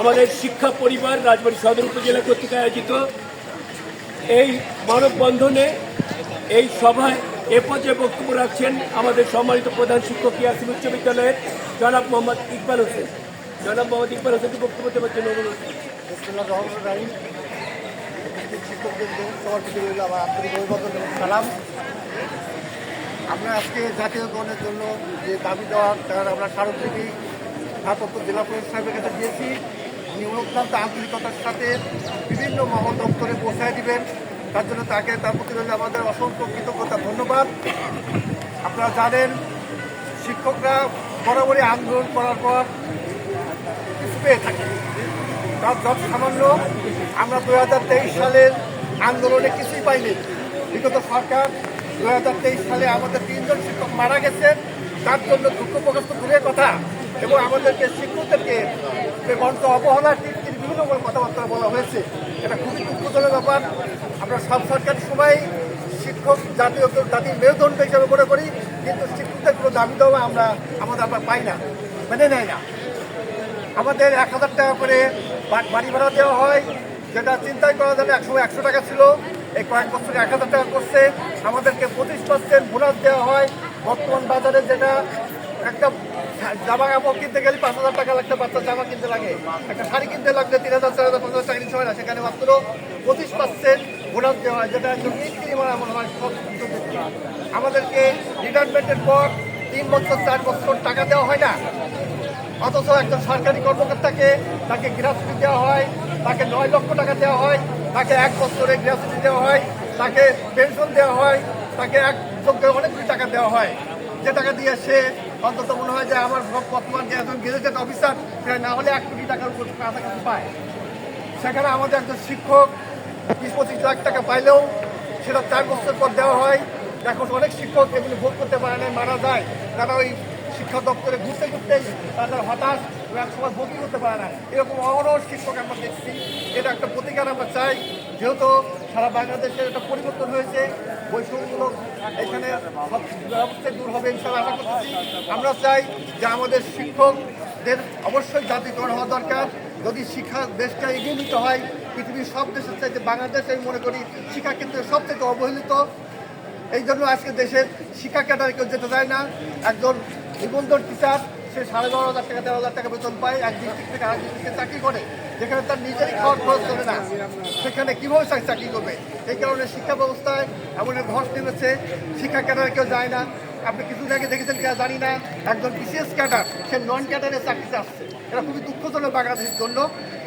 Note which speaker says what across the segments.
Speaker 1: আমাদের শিক্ষা পরিবার রাজবাড়ী সদর উপজেলা কর্তৃক আয়োজিত এই মানববন্ধনে এই সভায় এ পর্যায়ে বক্তব্য রাখছেন আমাদের সম্মানিত প্রধান শিক্ষক ইয়াসিন উচ্চ বিদ্যালয়ের জনাব মোহাম্মদ ইকবাল হোসেন। জনাব মোহাম্মদ ইকবাল হোসেনকে বক্তব্য দেওয়ার জন্য অনুরোধ
Speaker 2: সালাম। আমরা আজকে জাতীয়করণের জন্য যে দাবি দেওয়ার, তার আমরা স্মারকলিপি ভারপ্রাপ্ত জেলা পরিষদ সাহেবের কাছে দিয়েছি। উনি অত্যন্ত আন্তরিকতার সাথে বিভিন্ন মহল দপ্তরে পৌঁছায় দিবেন। তার জন্য তাকে তার প্রতি আমাদের অসংখ্য কৃতজ্ঞতা, ধন্যবাদ। আপনারা জানেন, শিক্ষকরা বরাবরই আন্দোলন করার পর কিছু পেয়ে থাকে। তার যত সামান্য, আমরা দু হাজার তেইশ সালের আন্দোলনে কিছুই পাইনি। বিগত সরকার দু হাজার তেইশ সালে আমাদের তিনজন শিক্ষক মারা গেছেন। তার জন্য দুঃখ প্রকাশ তো দূরের কথা। এবং আমাদেরকে শিক্ষকদেরকে মঞ্চ অবহেলা টিপ্তির বিভিন্ন রকম কথাবার্তা বলা হয়েছে, এটা খুবই দুঃখজনক ব্যাপার। আমরা সব সরকারি সময় শিক্ষক, জাতীয় জাতির মেরুদণ্ড হিসেবে মনে করি, কিন্তু শিক্ষকদের কোনো দাবি দেওয়া আমরা আমাদের আমরা পাই না, মেনে নেয় না। আমাদের এক হাজার টাকা করে বাড়ি ভাড়া দেওয়া হয়, যেটা চিন্তাই করা না একসময় একশো টাকা ছিল, এই কয়েক বছরে এক হাজার টাকা করছে। আমাদেরকে পঁচিশ পার্সেন্ট বোনাস দেওয়া হয়। বর্তমান বাজারে যেটা একটা জামা কাপড় কিনতে গেলে পাঁচ হাজার টাকা লাগতে বাচ্চার জামা কিনতে লাগে। একটা শাড়ি কিনতে লাগলে তিন হাজার, চার হাজার, পাঁচ হাজার টাকা নিতে হয় না। সেখানে মাত্র পঁচিশ পার্সেন্ট বোনাস দেওয়া হয়, যেটা একজন মিস্ত্রি মনে হয় দিচ্ছে না। আমাদেরকে রিটায়ারমেন্টের পর তিন বছর, চার বছর টাকা দেওয়া হয় না। অথচ একজন সরকারি কর্মকর্তাকে তাকে গ্রাসুটি দেওয়া হয়, তাকে নয় লক্ষ টাকা দেওয়া হয়, তাকে এক বছরে গ্রাসুটি দেওয়া হয়, তাকে পেনশন দেওয়া হয়, তাকে এক চোখে অনেকগুলি টাকা দেওয়া হয়। যে টাকা দিয়ে সে অন্তত মনে হয় যে আমার বর্তমান যে একজন গেজেটেড অফিসার, সে না হলে এক কোটি টাকার উপর কাছাকাছি পায়। সেখানে আমাদের একজন শিক্ষক বিশ পঁচিশ লাখ টাকা পাইলেও সেটা চার বছর পর দেওয়া হয়। এখন অনেক শিক্ষক এগুলি ভোট করতে পারে না মারা যায়। তারা ওই শিক্ষা দপ্তরে ঘুরতে ঘুরতেই তাদের হতাশ এক সময় ভোটই করতে পারে না। এরকম অহরহ শিক্ষক আমরা দেখছি। এটা একটা প্রতিকার আমরা চাই। যেহেতু সারা বাংলাদেশের একটা পরিবর্তন হয়েছে। বৈষম্যমূলক এখানে ব্যবস্থা দূর হবে ইনশাল্লাহ আশা করতেছি। আমরা চাই যে আমাদের শিক্ষকদের অবশ্যই জাতীয়করণ হওয়া দরকার। যদি শিক্ষা দেশটা এগিয়ে নিতে হয়, পৃথিবীর সব দেশের চাইতে বাংলাদেশ আমি মনে করি শিক্ষা ক্ষেত্রে সব থেকে অবহেলিত। এই জন্য আজকে দেশের শিক্ষা ক্যাডারে কেউ যেতে চায় না। একজন নিবন্ধন টিচার সে সাড়ে বারো হাজার টাকা, তেরো হাজার টাকা বেতন পায়, এক ডিস্ট্রিক্ট থেকে আরেক ডিস্ট্রিক্টে চাকরি করে। যেখানে তার নিজেরই খাওয়ার খরচ চলে না। সেখানে কীভাবে চাকরি করবে? এই কারণে শিক্ষা ব্যবস্থায় এমন ধস নেমেছে শিক্ষা ক্যাডারে কেউ যায় না। আপনি কিছুদিন আগে দেখেছেন কিনা জানি না। একজন বিশেষ ক্যাডার, সে নন ক্যাডারে চাকরিতে আসছে। এটা খুবই দুঃখজনক বাংলাদেশের জন্য।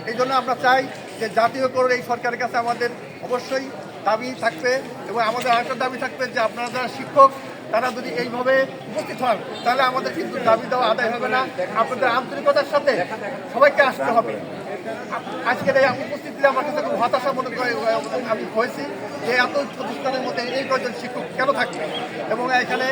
Speaker 2: এই জন্য আমরা চাই যে জাতীয়করণ এই সরকারের কাছে আমাদের অবশ্যই দাবি থাকবে এবং আমাদের আরেকটা দাবি থাকবে যে আপনারা যারা শিক্ষক তারা যদি এইভাবে উপস্থিত হন, তাহলে আমাদের কিন্তু দাবি দেওয়া আদায় হবে না। আপনাদের আন্তরিকতার সাথে সবাইকে আসতে হবে। আজকের এই উপস্থিতিতে আমার কাছে খুব হতাশা মনে আমি হয়েছি যে এত প্রতিষ্ঠানের মধ্যে এই কয়েকজন শিক্ষক কেন থাকবে? এবং এখানে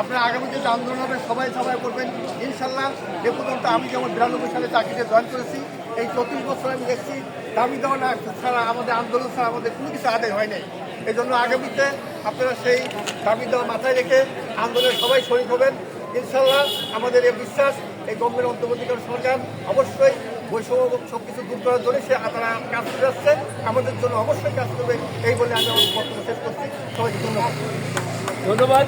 Speaker 2: আপনার আগামী যে আন্দোলন হবে, সবাই সবাই করবেন ইনশাল্লাহ, এ পর্যন্ত আমি যেমন বিরানব্বই সালে চাকরিতে জয়েন করেছি, এই চব্বিশ বছর আমি দেখছি দাবি দেওয়া না ছাড়া আমাদের আন্দোলন ছাড়া আমাদের কোনো কিছু আদায় হয় নাই। এই জন্য আগামীতে আপনারা সেই দাবি দেওয়া মাথায় রেখে আন্দোলনে সবাই শরীর হবেন। ইনশাল্লাহ আমাদের এই বিশ্বাস, এই গভর্নমেন্ট অন্তর্বর্তীকাল সরকার অবশ্যই বৈষম্য সব কিছু দূর করার জন্য সে তারা কাজ করে যাচ্ছে আমাদের জন্য অবশ্যই কাজ করবে, এই বলে আমি আমার বক্তব্য শেষ করছি। সবাইকে ধন্যবাদ।
Speaker 1: ধন্যবাদ।